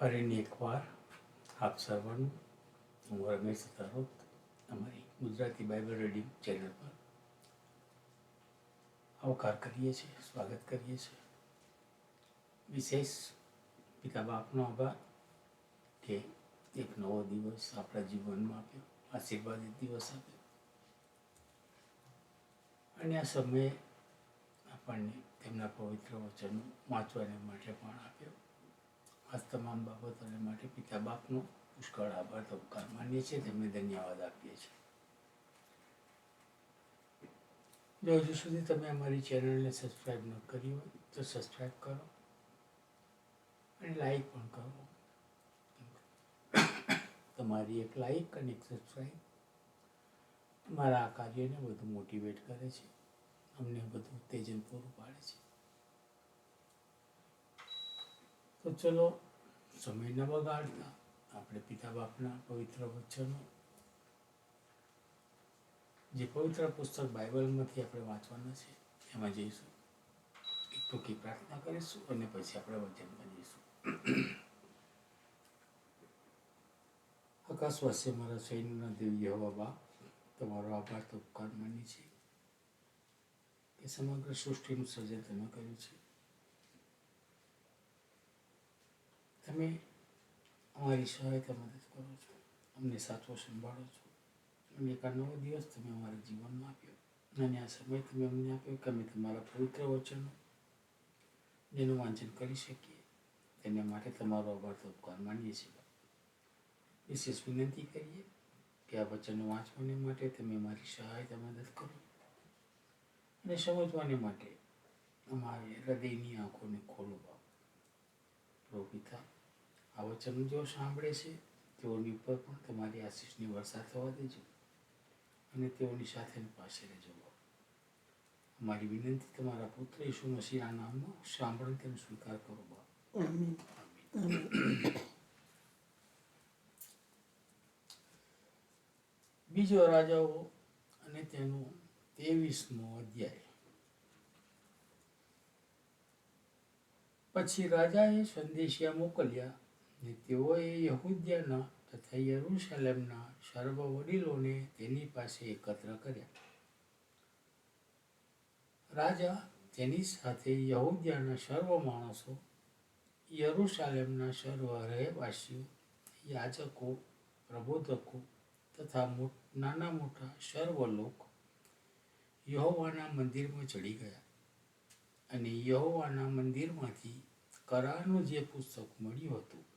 ફરીને એકવાર આપ સર્વનું હું રમેશ સતારોત અમારી ગુજરાતી બાઇબલ રીડિંગ ચેનલ પર આવકાર કરીએ છીએ સ્વાગત કરીએ છીએ વિશેષ પિતા બાપનો આભાર કે એક નવો દિવસ આપણા જીવનમાં આપ્યો આશીર્વાદિત દિવસ આપ્યો અને આ સમયે આપણને તેમના પવિત્ર વચનો વાંચવાને માટે પણ આપ્યો આ તમામ બાબતોને માટે પિતા બાપનો પુષ્કળ આભાર ઉપકાર માનીએ છીએ, તેમને ધન્યવાદ આપીએ છીએ. જો હજુ સુધી તમે અમારી ચેનલને સબસ્ક્રાઈબ ન કરી હોય, તો સબસ્ક્રાઈબ કરો અને લાઈક પણ કરો. તમારી એક લાઈક અને એક સબસ્ક્રાઈબ અમારા આ કાર્યને વધુ મોટિવેટ કરે છે, અમને વધુ ઉત્તેજન પૂરું પાડે છે. તો ચલો સમય ન બગાડતા આપણે પિતા બાપના પવિત્ર વચનો, જે પવિત્ર પુસ્તક બાઇબલમાંથી આપણે વાંચવાના છે, એમાં જઈશું. એક ટૂંકી પ્રાર્થના કરીશું અને પછી આપણે વચનમાં જઈશું. આકાશવાસી મારા સૈન્યના દિવ્ય બાપ તમારો આભાર તો ઉપકાર માની છે કે સમગ્ર સૃષ્ટિનું સર્જન તમે કર્યું છે. તમે અમારી સહાયતા મદદ કરો છો. અમને સાચો સંભાળો છો. અને એક નવો દિવસ તમે અમારા જીવનમાં આપ્યો. અને આ સમય તમે અમને આપ્યો કે અમે તમારા પવિત્ર વચનો જેનું વાંચન કરી શકીએ. તેને માટે તમારો આભાર તો ઉપકાર માનીએ છીએ. વિશેષ વિનંતી કરીએ કે આ વચનો વાંચવાને માટે તમે અમારી સહાયતા મદદ કરો. અને સમજવાને માટે અમારે હૃદયની આંખોને ખોલો બાપ. પ્રભુ પિતા આ વચન જો સાંભળે છે તેઓની ઉપર પણ તમારી આશીષની વર્ષા થવા દેજો અને તેઓની સાથે પાસે રહેજો. અમારી વિનંતી તમારા પુત્ર ઈસુ મસીહના નામનો સાંભળો તેનો સ્વીકાર કરો બાપ બીજો રાજાઓ અને તેનો તેવીસમો અધ્યાય. પછી રાજાએ સંદેશિયા મોકલ્યા ને તેઓએ યહૂદ્યાના તથા યરૂશલેમના સર્વ વડીલોને તેની પાસે એકત્ર કર્યા. રાજા તેની સાથે યહૂદ્યાના સર્વ માણસો, યરૂશાલેમના સર્વ રહેવાસીઓ, યાજકો, પ્રબોધકો તથા નાના મોટા સર્વ લોકો યહોવાના મંદિરમાં ચડી ગયા અને યહોવાના મંદિરમાંથી કરારનું જે પુસ્તક મળ્યું હતું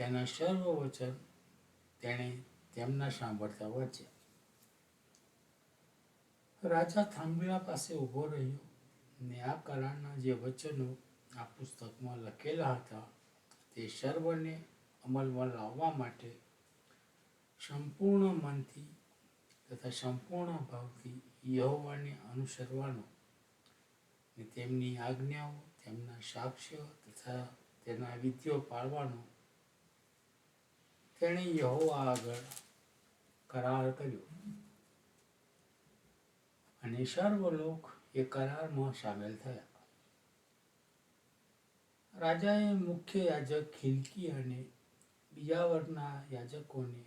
તેના સર્વ વચન તેણે તેમના સાંભળતા વાંચ્યા. રાજા થાંભલા પાસે ઊભો રહ્યો ને આ કરારના જે વચનો આ પુસ્તકમાં લખેલા હતા તે સર્વને અમલમાં લાવવા માટે સંપૂર્ણ મનથી તથા સંપૂર્ણ ભાવથી યહોવાને અનુસરવાનો ને તેમની આજ્ઞાઓ, તેમના સાક્ષ્યો તથા તેના વિધિઓ પાળવાનો તેણે યહોવા આગળ કરાર કર્યો. અને સર્વ લોક એ કરારમાં સામેલ થયા. રાજાએ મુખ્ય યાજક ખિલકી અને બીજા વર્ગના યાજકોને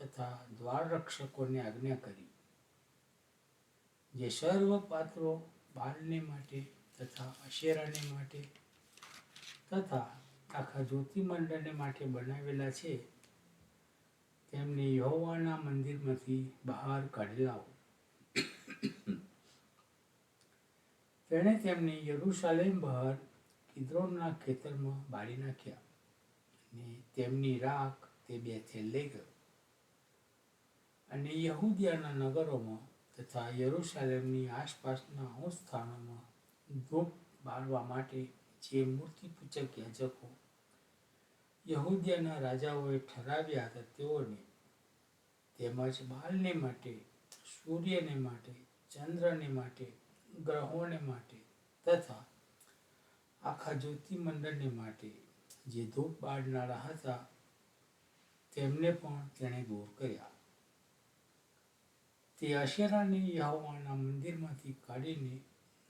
તથા દ્વાર રક્ષકોને આજ્ઞા કરી, જે સર્વ પાત્રો બાળને માટે તથા અશેરાને માટે તથા આખા જ્યોતિમંડળને માટે બનાવેલા છે. તેમને યહોવાના મંદિરમાંથી બહાર કાઢી લાવો તેણે તેમને યરૂશાલેમ બહાર કિદ્રોનના ખેતરમાં બાળી નાખ્યા અને તેમની રાખ તે બેથેલ લઈ ગયો. અને યહૂદિયાના નગરોમાં તથા યરૂશાલેમની આસપાસના સ્થાનોમાં ધૂપ બાળવા માટે જે મૂર્તિ પૂજક યાજકો યહૂદિયાના રાજાઓએ ઠરાવ્યા હતા તેઓને તેમજ બાલને માટે, સૂર્યને માટે, ચંદ્રને માટે, ગ્રહોને માટે તથા આખા જ્યોતિમંડળને માટે જે ધૂપ બાળનારા હતા, તેમને પણ તેણે દૂર કર્યા. તે અશેરાને યહોવાના મંદિરમાંથી કાઢીને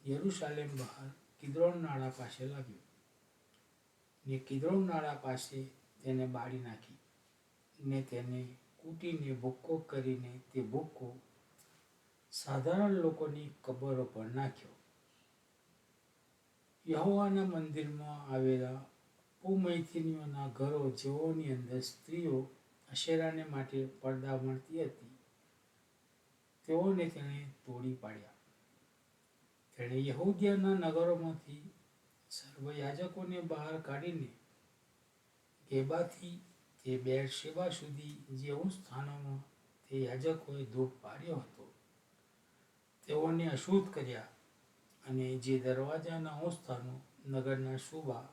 યરુશાલેમ બહાર કિદ્રોન નાળા પાસે લાવ્યો ને કિદ્રોન નાળા પાસે તેને બાળી નાખી ને તેને કૂટીને ભૂક્કો કરીને તે ભૂક્કો સાધારણ લોકોની કબરો પર નાખ્યો. યહોવાના મંદિરમાં આવેલા કુમૈથિનીઓના ઘરો જેઓની અંદર સ્ત્રીઓ અશેરાને માટે પડદા મળતી હતી, તેઓને તેણે તોડી પાડ્યા. તેણે યહૂદિયાના નગરોમાંથી સર્વયાજકોને બહાર કાઢીને ગેબાથી તે બેરશેબા સુધી જેવું સ્થાનોમાં તે યાજકોએ ધૂપ પાડ્યો હતો, તેઓને અશુદ્ધ કર્યા અને જે દરવાજાના સ્થાનો નગરના શુભા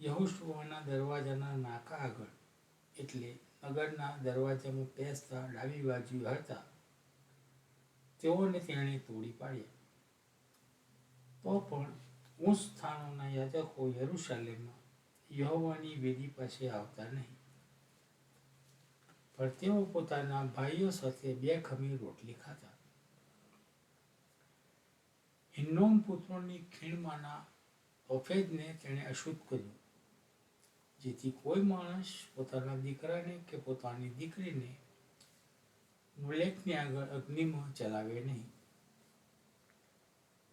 યહુશુવાના દરવાજાના નાકા આગળ, એટલે નગરના દરવાજામાં પેસતા ડાબી બાજુ હતા, તેઓને તેણે તોડી પાડ્યા. તો પણ ઉચ્ચ સ્થાનોના યાજકો યરૂશાલેમમાં યહોવાની વેદી પાસે આવતા નહીં. પણ તેઓ પોતાના ભાઈઓ સાથે બે ખમીર રોટલી ખાતા. હિન્નોમ પુત્રોની ખીણમાંના ઓફેદને તેણે અશુદ્ધ કર્યું, જેથી કોઈ માણસ પોતાના દીકરાને કે પોતાની દીકરીને મુલેકની આગળ અગ્નિમાં ચલાવે નહીં.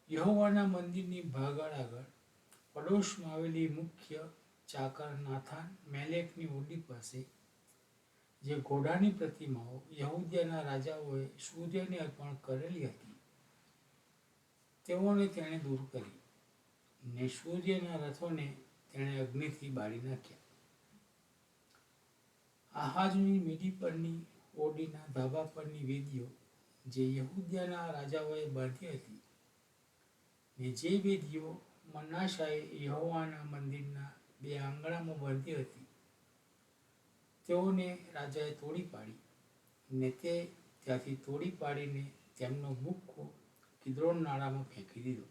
યહોવાના મંદિરની ભાગળ આગળ પડોશમાં આવેલી મુખ્ય ચાકર નાથાન મેલેકની ઓરડી પાસે, જે ઘોડાની પ્રતિમાઓ યહૂદિયાના રાજાઓએ સૂર્યને અર્પણ કરેલી હતી. તેઓને તેણે દૂર કરી ને સૂર્યના રથોને તેણે અગ્નિથી બાળી નાખ્યા. આહાજની મીડી પરની ઓડીના ધાબા પરની વેદીઓ જે યહૂદિયાના રાજાઓએ બાંધી હતી ને જે વેદીઓ મનાશાએ યહોવાના મંદિરના બે આંગણામાં બાંધી હતી. તેઓને રાજાએ તોડી પાડી ને તે ત્યાંથી તોડી પાડીને તેમનો મુક્કો કિદ્રોન નાળામાં ફેંકી દીધો.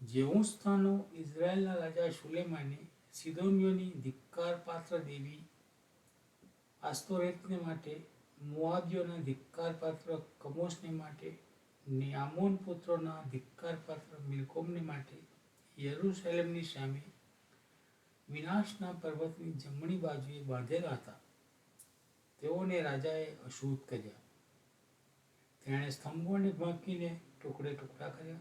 જેવું સ્થાનો ઇઝરાયેલના રાજા સુલેમાને સિદોનિયોની ધિક્કાર પાત્ર દેવી આસ્તોરેતને માટે મોઆબીઓના ધિક્કાર પાત્ર કમોશને માટે, ને આમોન પુત્રોના ધિક્કાર પાત્ર મિલકોમને માટે યરૂશલેમની સામે વિનાશના પર્વતની જમણી બાજુએ બાંધેલા હતા. તેઓને રાજાએ અશુદ્ધ કર્યા. તેણે સ્તંભોને ભાંકીને ટુકડે ટુકડા કર્યા.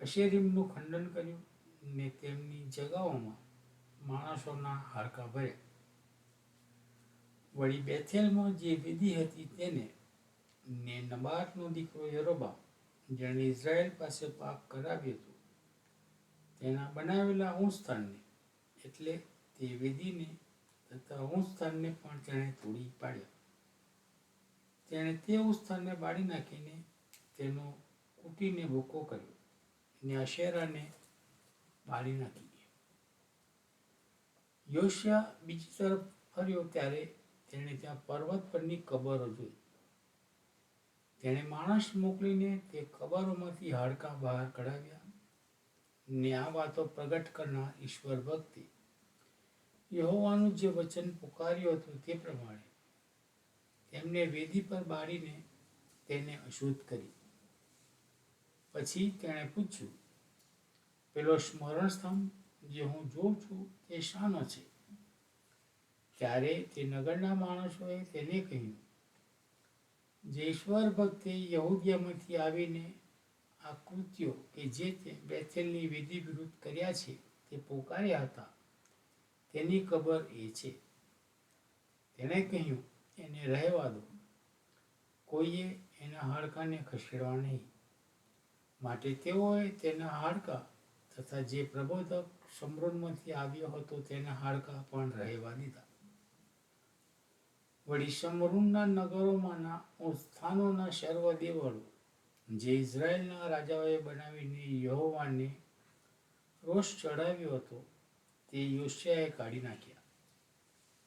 અશેરીમનું ખંડન કર્યું ને તેમની જગાઓમાં માણસોના હારકા ભર્યા. વળી બેથેલમાં જે વિધિ હતી તેને ને નબાતનો દીકરો યરોબા જેણે ઇઝરાયલ પાસે પાપ કરાવ્યું હતું, તેના બનાવેલા ઊંચ સ્થાનને એટલે તે વિધિને તથા હું સ્થાનને પણ તેણે તોડી પાડ્યા. તેણે તે સ્થાનને બાળી નાખીને તેનો કૂટીને ભૂકો કર્યો અને અશેરાને બાળી નાખી યોશિયા બીજી તરફ ફર્યો ત્યારે તેણે ત્યાં પર્વત પરની કબરો જોઈ. તેણે માણસ મોકલીને તે કબરોમાંથી હાડકાં બહાર કઢાવ્યા ને આ વાતો પ્રગટ કરનાર ઈશ્વર ભક્તિ યહોવાનું જે વચન પુકાર્યું હતું તે પ્રમાણે તેમને વેદી પર બાળીને તેને અશુદ્ધ કરી. પછી તેણે પૂછ્યું, પેલો સ્મરણ સ્તંભ જે હું જોઉં છું તે શાનો છે? ત્યારે તે નગરના માણસોએ તેને કહ્યું, જે ઈશ્વર ભક્તે યહૂદિયામાંથી આવીને આ કૃત્યો કે જે તે બેથેલની વિધિ વિરુદ્ધ કર્યા છે તે પોકાર્યા હતા. તેની ખબર એ છે. તેણે કહ્યું, એને રહેવા દો. કોઈએ એના હાડકાને ખસેડવા નહીં. માટે તેઓએ તેના હાડકા તથા જે પ્રબોધક સમૃદ્ધમાંથી આવ્યો હતો તેના હાડકા પણ રહેવા દીધા. વળી સમરૂનના નગરોમાંના સ્થાનોના સર્વ દેવળો જે ઇઝરાયેલના રાજાઓએ બનાવીને યહોવાને રોષ ચડાવ્યો હતો તે યોશિયાએ કાઢી નાખ્યા.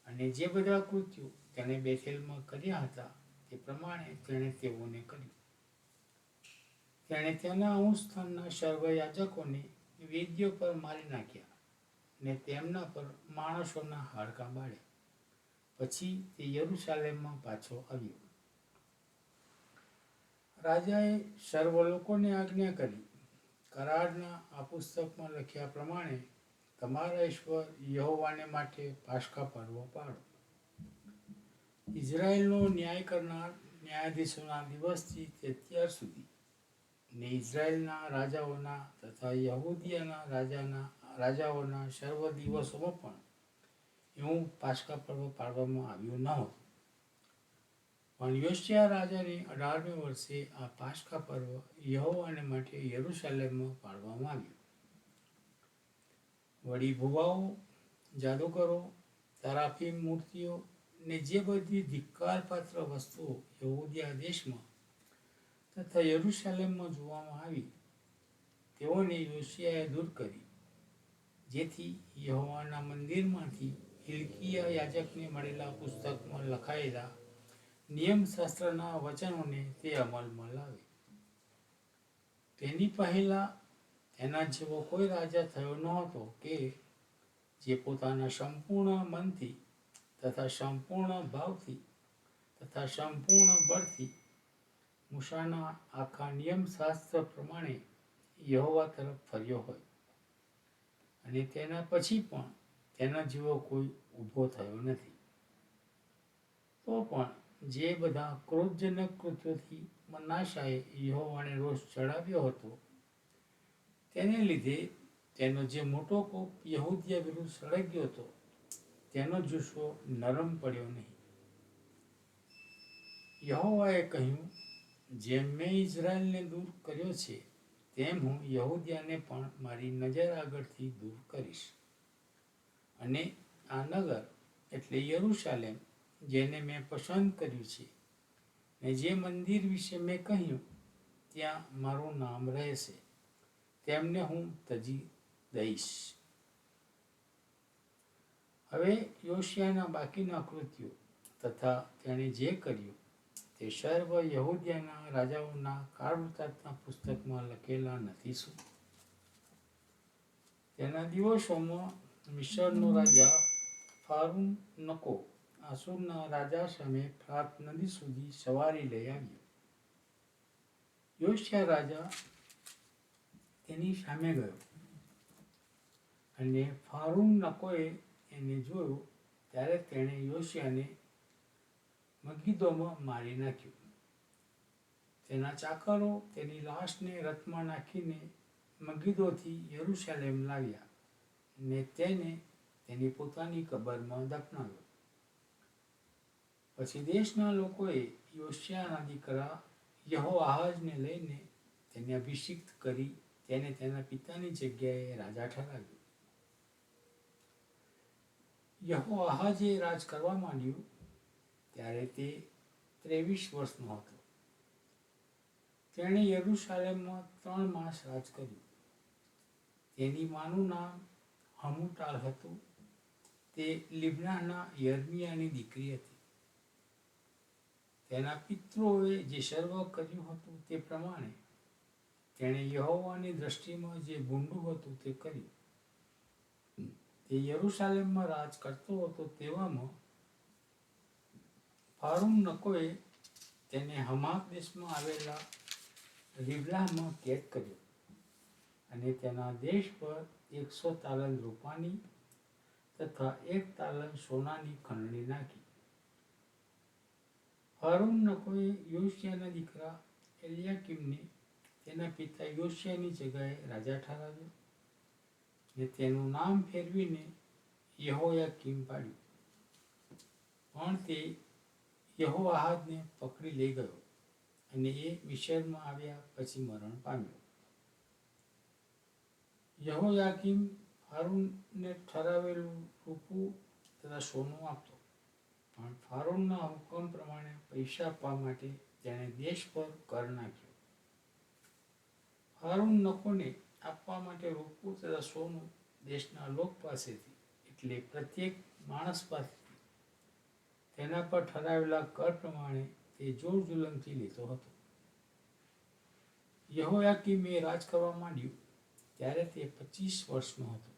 અને જે બધા કૃત્યો તેણે બેથેલમાં કર્યા હતા, તે પ્રમાણે તેણે તેઓને કર્યું. તેણે તેના અંશસ્થાનના સર્વ યાજકોને વેદ્યો પર મારી નાખ્યા ને તેમના પર માણસોના હાડકાં બાળ્યા. પછી તે યરૂશાલેમમાં પાછો આવ્યો. રાજાએ સર્વ લોકોને આજ્ઞા કરી. કરારના આ પુસ્તકમાં લખ્યા પ્રમાણે તમારા ઈશ્વર યહોવાને માટે પાસકા પર્વ પાડો. ઇઝરાયલનો ન્યાય કરનાર ન્યાયાધીશોના દિવસથી તે અત્યાર સુધી ને ઇઝરાયલના રાજાઓના તથા યહૂદીયાના રાજાના રાજાઓના સર્વ દિવસોમાં પણ એવું પાસકા પર્વ પાડવામાં આવ્યું ન હતું. પણ યોશિયા રાજાને અઢારમી વર્ષે આ પાસકા પર્વ યહોવાને માટે યરૂશાલેમમાં પાડવામાં આવ્યું. વળી ભુવાઓ જાદુગરો તરાફી મૂર્તિઓ ને જે બધી ધિક્કારપાત્ર વસ્તુઓ યહૂદિયા દેશમાં તથા યરુશાલેમમાં જોવામાં આવી, તેઓને યોશિયાએ દૂર કરી. જેથી યહોવાના મંદિરમાંથી હિલકિયા યાજકને મળેલા પુસ્તકમાં લખાયેલા નિયમશાસ્ત્રના વચનોને તે અમલમાં લાવે. તેની પહેલા એના જેવો કોઈ રાજા થયો ન હતો કે જે પોતાના સંપૂર્ણ મનથી તથા સંપૂર્ણ ભાવથી તથા સંપૂર્ણ બળથી મૂષાના આખા નિયમશાસ્ત્ર પ્રમાણે યહોવા તરફ ફર્યો હોય. અને તેના પછી પણ તેના જેવો કોઈ ઊભો થયો નથી. તો પણ જે બધા ક્રોધજનક કૃત્યોથી મનાશાએ યહોવાને રોષ ચડાવ્યો હતો તેને લીધે તેનો જે મોટો કોપ યહૂદિયા વિરુદ્ધ સળગ્યો હતો, તેનો જુસ્સો નરમ પડ્યો નહીં. યહોવાએ કહ્યું, જેમ મેં ઇઝરાયલને દૂર કર્યો છે, તેમ હું યહૂદિયાને પણ મારી નજર આગળથી દૂર કરીશ. અને આ નગર એટલે યરૂશાલેમ, જેને મેં પસંદ કર્યું છે. ને જે મંદિર વિશે મેં કહ્યું, ત્યાં મારું નામ રહેશે. તેમને હું તજી દઈશ. હવે યોશિયાના બાકીના કૃત્યો તથા તેણે જે કર્યું તે સર્વ યહૂદિયાના રાજાઓના કાળવૃતાર્થના પુસ્તકમાં લખેલા નથી શું? તેના દિવસોમાં મિશરનો રાજા ફારૂન નકો આસુરના રાજા સામે ફ્રાત નદી સુધી સવારી લઈ આવ્યો. યોશિયા રાજા તેની સામે ગયો. અને ફારૂન નકોએ એને જોયું, ત્યારે તેણે યોશિયાને મગીદોમાં મારી નાખ્યું. તેના ચાકરો તેની લાશને રથમાં નાખીને મગીદોથી યરૂશાલેમ લાવ્યા ને તેને તેની પોતાની કબરમાં દફનાવ્યો. પછી દેશના લોકોએ યોશિયાના દીકરા યહો આહાજને લઈને તેને અભિષિક્ત કરી તેને તેના પિતાની જગ્યાએ રાજા ઠરાવ્યો યહો આહાજે રાજ કરવા માંડ્યું, ત્યારે તે ત્રેવીસ વર્ષનો હતો. તેણે યરુશાલેમમાં ત્રણ માસ રાજ કર્યું. તેની માનું નામ હમુટાલ હતું. તે લિબનાના યર્મિયાની દીકરી હતી. તેના પિતૃઓએ જે સર્વ કર્યું હતું તે પ્રમાણે તેણે યહોવાની દ્રષ્ટિમાં જે ભૂંડું હતું તે કર્યું. તે યરુશાલેમમાં રાજ કરતો હતો તેવામાં ફારૂમ નકોએ તેને હમાક દેશમાં આવેલા રિબલામાં કેદ કર્યો અને તેના દેશ પર એકસો તાલન રૂપાની તથા એક તાલન સોનાની ખંડણી નાખી. ફારૂમ નકોએ યુસિયાના દીકરા એલિયાકીમને તેના પિતા યોશિયાની જગાએ રાજા ઠરાવ્યો ને તેનું નામ ફેરવીને યહોયાકીમ પાડ્યું. પણ તે યહોઆહાદને પકડી લઈ ગયો અને એ મિશરમાં આવ્યા પછી મરણ પામ્યો. યહોયાકીમ ફારૂનને ઠરાવેલું રૂપું તથા સોનું આપતો. પણ ફારૂનના હુકમ પ્રમાણે પૈસા આપવા માટે તેણે દેશ પર કર નાખ્યો. ફારૂન નકોને આપવા માટે રોકવું તથા સોનું દેશના લોક પાસેથી, એટલે પ્રત્યેક માણસ પાસેથી, તેના પર ઠરાવેલા કર પ્રમાણે તે જોર જુલમથી લેતો હતો. યહોયાકીમે રાજ કરવા માંડ્યું, ત્યારે તે પચીસ વર્ષનો હતો.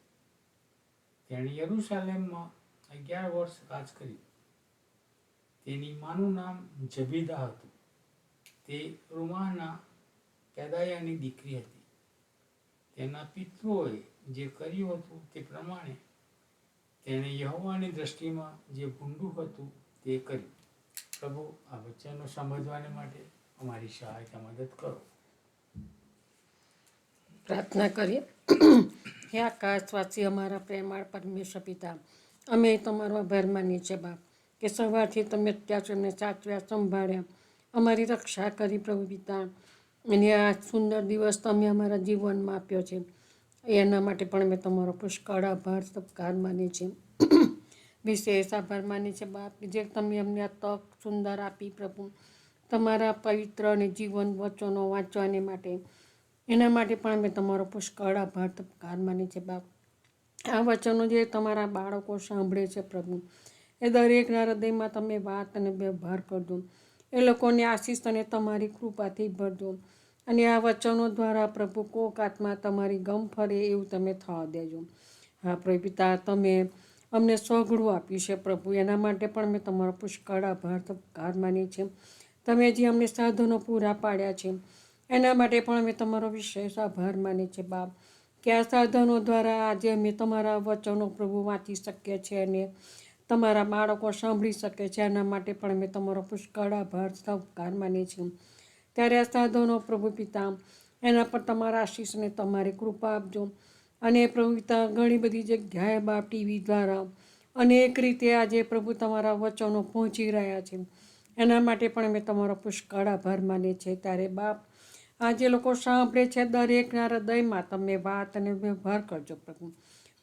તેણે યરુશાલેમમાં અગિયાર વર્ષ રાજ કર્યું. તેની માનું નામ જબીદા હતું. તે રૂમાના પેદાયાની દીકરી હતી. તેના પિતૃઓએ જે કર્યું હતું તે પ્રમાણે તેણે યહોવાની દ્રષ્ટિમાં જે ભૂંડું હતું તે કર્યું. પ્રભુ, આ વચનો સમજવાને માટે અમારી સહાયતા મદદ કરો. પ્રાર્થના કરીએ. હે આકાશવાસી, અમારા પ્રેમાળ પરમેશ્વર પિતા, અમે તમારો આભાર માનીએ છીએ બાપ, કે સવારથી તમે અત્યાર અમને સાચવ્યા, સંભાળ્યા. અમારી રક્ષા કરી પ્રભુ પિતા. અને આ સુંદર દિવસ તમે અમારા જીવનમાં આપ્યો છે. એના માટે પણ અમે તમારો પુષ્કળ આભાર, સત્કાર માનીએ છીએ. વિશેષ આભાર માની છે બાપ જે તમે અમને આ તક સુંદર આપી પ્રભુ. તમારા પવિત્ર અને જીવન વચનો વાંચવાને માટે. એના માટે પણ અમે તમારો પુષ્કળ આભાર તપકાર માની છે બાપ. આ વચનો જે તમારા બાળકો સાંભળે છે પ્રભુ. એ દરેકના હૃદયમાં તમે વાત અને વ્યવહાર કરજો. એ લોકોને આશીષ અને તમારી કૃપાથી ભરજો. અને આ વચનો દ્વારા પ્રભુ કોક આત્મા તમારી ગમ ફરે એવું તમે થવા દેજો. હા પ્રભુ તમે અમને સઘળું આપ્યું છે પ્રભુ. એના માટે પણ મેં તમારો પુષ્કળ આભાર આભાર માનીએ છીએ તમે જે અમને સાધનો પૂરા પાડ્યા છે, એના માટે પણ અમે તમારો વિશેષ આભાર માની છે, બાપ. કે આ સાધનો દ્વારા આજે અમે તમારા વચનો પ્રભુ વાંચી શકીએ છીએ અને તમારા બાળકો સાંભળી શકે છે. એના માટે પણ અમે તમારો પુષ્કળ આભાર. સહકાર માનીએ છીએ ત્યારે આ સાધનો પ્રભુ પિતા, એના પર તમારા આશીષ અને તમારી કૃપા આપજો. અને પ્રભુ પિતા, ઘણી બધી જગ્યાએ બાપ ટીવી દ્વારા અનેક રીતે આજે પ્રભુ તમારા વચનો પહોંચી રહ્યા છે. એના માટે પણ અમે તમારો પુષ્કળ આભાર માનીએ છીએ ત્યારે બાપ, આજે લોકો સાંભળે છે, દરેકના હૃદયમાં તમે વાત અને વ્યવહાર કરજો પ્રભુ.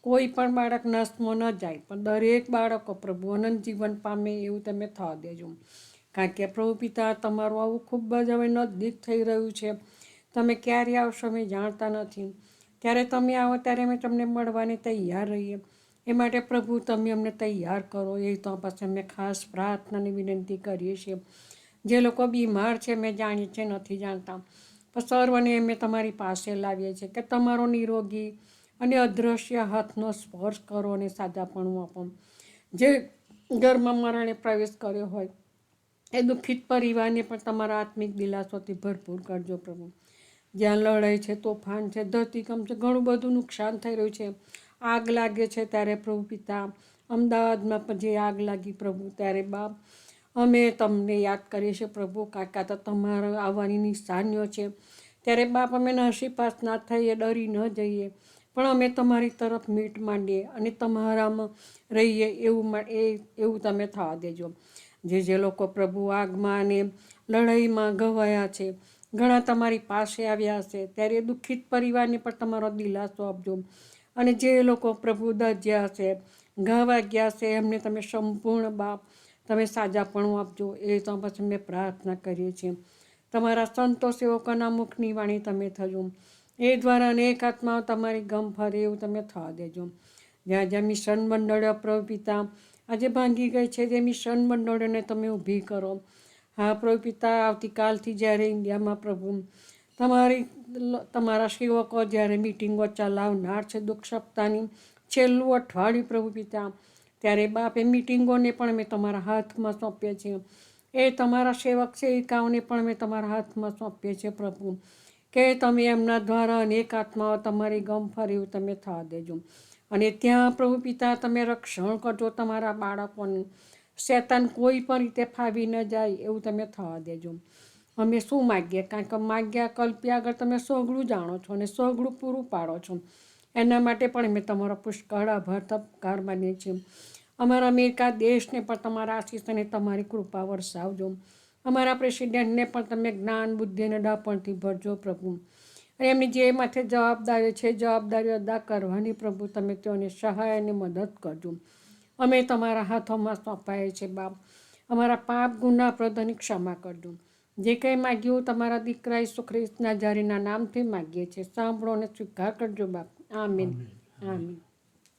કોઈ પણ બાળક નષ્ટમાં ન જાય, પણ દરેક બાળકો પ્રભુ અનંત જીવન પામે એવું તમે થવા દેજો. કારણ કે પ્રભુ પિતા, તમારું આવું ખૂબ જ હવે નજદીક થઈ રહ્યું છે. તમે ક્યારે આવશો અમે જાણતા નથી. ત્યારે તમે આવો ત્યારે અમે તમને મળવાને તૈયાર રહીએ. એ માટે પ્રભુ તમે અમને તૈયાર કરો. એ તો પાસે અમે ખાસ પ્રાર્થનાની વિનંતી કરીએ છીએ. જે લોકો બીમાર છે મેં જાણીએ છીએ, નથી જાણતા. પણ સર્વને અમે તમારી પાસે લાવીએ છીએ કે તમારો નિરોગી અને અદૃશ્ય હાથનો સ્પર્શ કરો અને સાદાપણું આપો. જે ઘરમાં મરણે પ્રવેશ કર્યો હોય, એ દુઃખિત પરિવારને પણ તમારા આત્મિક દિલાસોથી ભરપૂર કરજો પ્રભુ. જ્યાં લડાઈ છે, તોફાન છે, ધરતીકંપ છે, ઘણું બધું નુકસાન થઈ રહ્યું છે. આગ લાગે છે ત્યારે પ્રભુ પિતા અમદાવાદમાં પણ જે આગ લાગી પ્રભુ, ત્યારે બાપ, અમે તમને યાદ કરીએ છીએ પ્રભુ, કાકા તો તમારા આવવાની નિશાનીઓ છે. ત્યારે બાપ, અમે નસીપાસ ના થઈએ, ડરી ન જઈએ. પણ અમે તમારી તરફ મીટ માંડીએ અને તમારામાં રહીએ એવું એ, એવું તમે થવા દેજો. જે જે લોકો પ્રભુ આગમાં અને લડાઈમાં ગવાયા છે, ઘણા તમારી પાસે આવ્યા હશે, ત્યારે દુઃખિત પરિવારને પણ તમારો દિલાસો આપજો. અને જે લોકો પ્રભુ દજ્યા છે ગાવા ગયા છે એમને તમે સંપૂર્ણ બાપ, તમે સાજાપણું આપજો. એ તો પછી અમે પ્રાર્થના કરીએ છીએ. તમારા સંતો સેવકોના મુખની વાણી તમે થજો. એ દ્વારા અનેક આત્માઓ તમારી ગમ ફરે એવું તમે થવા દેજો. જ્યાં જ્યાં મિશન મંડળો પ્રભુ પિતા આજે ભાંગી ગઈ છે જે મિશન મંડળોને તમે ઊભી કરો. હા પ્રભુ પિતા આવતીકાલથી જ્યારે ઇન્ડિયામાં પ્રભુ, તમારી તમારા સેવકો જ્યારે મિટિંગો ચલાવનાર છે, દુઃખ સપ્તાહની છેલ્લું અઠવાડિયું પ્રભુ પિતા ત્યારે બાપે મિટિંગોને પણ મેં તમારા હાથમાં સોંપીએ છીએ. એ તમારા સેવક સેવિકાઓને પણ મેં તમારા હાથમાં સોંપીએ છીએ પ્રભુ. કે તમે એમના દ્વારા અનેક આત્માઓ તમારી ગમ ફર્યું તમે થવા દેજો. અને ત્યાં પ્રભુ પિતા તમે રક્ષણ કરજો તમારા બાળકોનું. શેતાન કોઈ પણ રીતે ફાવી ન જાય એવું તમે થવા દેજો. અમે શું માગીએ? કારણ કે માગ્યા કલ્પ્યા આગળ તમે સોગળું જાણો છો અને સોગળું પૂરું પાડો છો. એના માટે પણ અમે તમારો પુષ્કળ આભાર તપકાર માનીએ છીએ. અમારા અમેરિકા દેશને પણ તમારા આશીષ અને તમારી કૃપા વરસાવજો. અમારા પ્રેસિડેન્ટને પણ તમે જ્ઞાન બુદ્ધિ અને ડપણથી ભરજો પ્રભુ. અને એમની જે માથે જવાબદારી છે જવાબદારીઓ અદા કરવાની પ્રભુ તમે તેઓને સહાય અને મદદ કરજો. અમે તમારા હાથોમાં સોંપાય છે બાપ. અમારા પાપ ગુના પ્રદાની ક્ષમા કરજો. જે કંઈ માગ્યું તમારા દીકરા ઈસુ ખ્રિસ્તના જારીના નામથી માગીએ છીએ. સાંભળો અને સ્વીકાર કરજો બાપ. આમીન. આમીન.